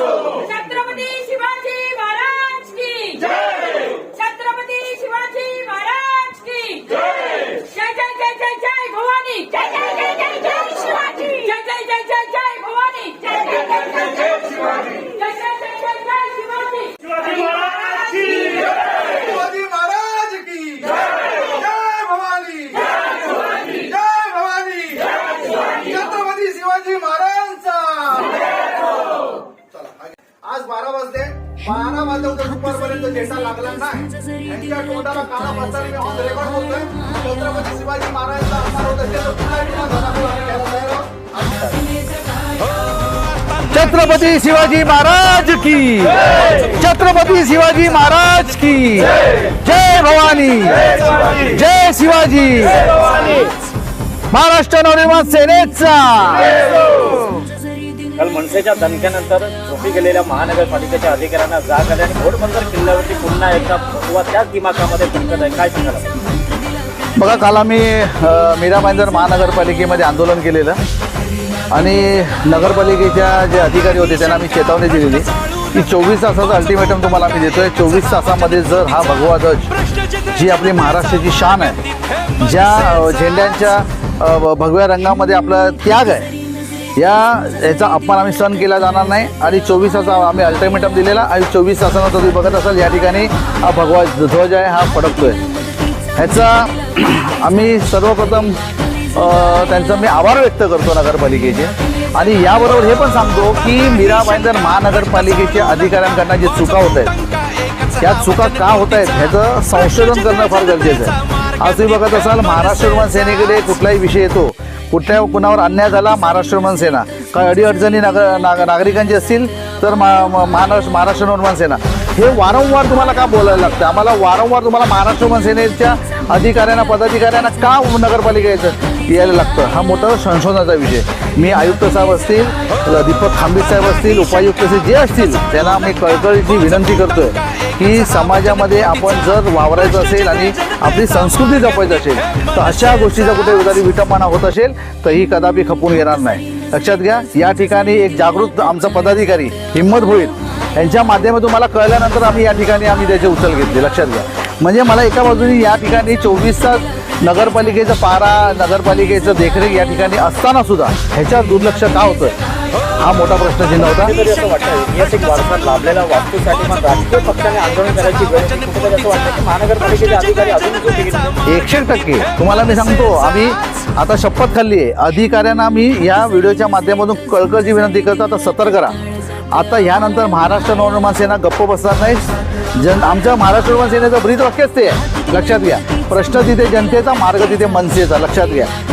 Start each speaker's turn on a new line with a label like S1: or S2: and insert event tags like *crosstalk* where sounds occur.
S1: Cristo! आज बारा वाजले. बारा वाजता दुपारपर्यंत झेंडा लागला नाही. त्यांच्या तोंडाला काळा बसताना मी ऑन रेकॉर्ड बोलतोय. छत्रपती शिवाजी महाराजांचा आभार होता. त्याचं पुन्हा एकदा धन्यवाद हो.
S2: छत्रपती शिवाजी महाराज की. छत्रपती शिवाजी महाराज की. जय भवानी. जय शिवाजी. महाराष्ट्र नवनिर्माण सेनेचा.
S3: काल मनसेच्या दणक्यानंतर झोपी गेलेल्या महानगरपालिकेच्या अधिकाऱ्यांना जाग आली आणि घोडबंदर किल्ल्यावरती पुन्हा एकदा भगवा त्याच दिमागामध्ये भरकत आहे. काय सांगाल?
S2: बघा काल आम्ही अ, मीरा भाईंदर महानगरपालिकेमध्ये आंदोलन केलेलं आणि नगरपालिकेच्या जे अधिकारी होते त्यांना आम्ही चेतावणी दिलेली की चोवीस तासाचं अल्टिमेटम तुम्हाला आम्ही देतोय. चोवीस तासामध्ये जर हा भगवा ध्वज जी आपली महाराष्ट्राची शान आहे ज्या झेंड्यांच्या भ- भगव्या रंगामध्ये आपला त्याग आहे या याचा अपमान आम्ही सहन केला जाणार नाही. आणि चोवीस तास आम्ही अल्टिमेटम दिलेला आणि चोवीस तासानंतर तुम्ही बघत असाल या ठिकाणी हा भगवा ध्वज आहे हा फडकतोय. ह्याचा *clears throat* आम्ही सर्वप्रथम त्यांचा मी आभार व्यक्त करतो नगरपालिकेचे. आणि याबरोबर हे पण सांगतो की मीरा भाईंदर महानगरपालिकेच्या अधिकाऱ्यांकडनं जे चुका होत आहेत त्या चुका का होत आहेत ह्याचं संशोधन करणं फार गरजेचं आहे. आज तुम्ही बघत असाल महाराष्ट्र सेनेकडे कुठलाही विषय येतो कुठल्या कुणावर अन्याय झाला महाराष्ट्र निर्माण सेना. काही अडीअडचणी नाग नाग नागरिकांची असतील तर मा महाराष्ट्र महाराष्ट्र निर्माण सेना. हे वारंवार तुम्हाला का बोलायला लागतं आम्हाला वारंवार तुम्हाला महाराष्ट्र निर्माण सेनेच्या अधिकाऱ्यांना पदाधिकाऱ्यांना का नगरपालिकेचं यायला लागतं हा मोठा संशोधनाचा विषय. मी आयुक्त साहेब असतील दीपक खांबी साहेब असतील उपायुक्त असतील जे असतील त्यांना मी कळकळीची विनंती करतोय की समाजामध्ये आपण जर वावरायचं असेल आणि आपली संस्कृती जपायची असेल तर अशा गोष्टीचा कुठे उदारी विटंबना होत असेल तर ही कदापि खपून येणार नाही. लक्षात घ्या या ठिकाणी एक जागृत आमचा पदाधिकारी हिंमत होईल यांच्या माध्यमातून मला कळल्यानंतर आम्ही या ठिकाणी आम्ही त्याची उचल घेतली. लक्षात घ्या. म्हणजे मला एका बाजूने या ठिकाणी चोवीस तास नगरपालिकेचं पारा नगरपालिकेचं देखरेख या ठिकाणी असताना सुद्धा ह्याच्यावर दुर्लक्ष का होतंय? हा मोठा प्रश्नचिन्ह होता.
S3: वारसा लाभलेल्या वास्तूसाठी मग राजकीय पक्षाने आंदोलन करायची महानगरपालिकेचे अधिकारी अजून
S2: एकशे टक्के. तुम्हाला मी सांगतो आम्ही आता शपथ खाल्ली आहे. अधिकाऱ्यांना मी या व्हिडिओच्या माध्यमातून कळकळची विनंती करतो आता सतर्क करा आता ह्यानंतर महाराष्ट्र नवनिर्माण सेना गप्प बसणार नाही. जन आमच्या महाराष्ट्र नवनिर्माण सेनेचं ब्रीद वाक्यच ते आहे. लक्षात घ्या. प्रश्न तिथे जनतेचा मार्ग तिथे मनसेचा. लक्षात घ्या.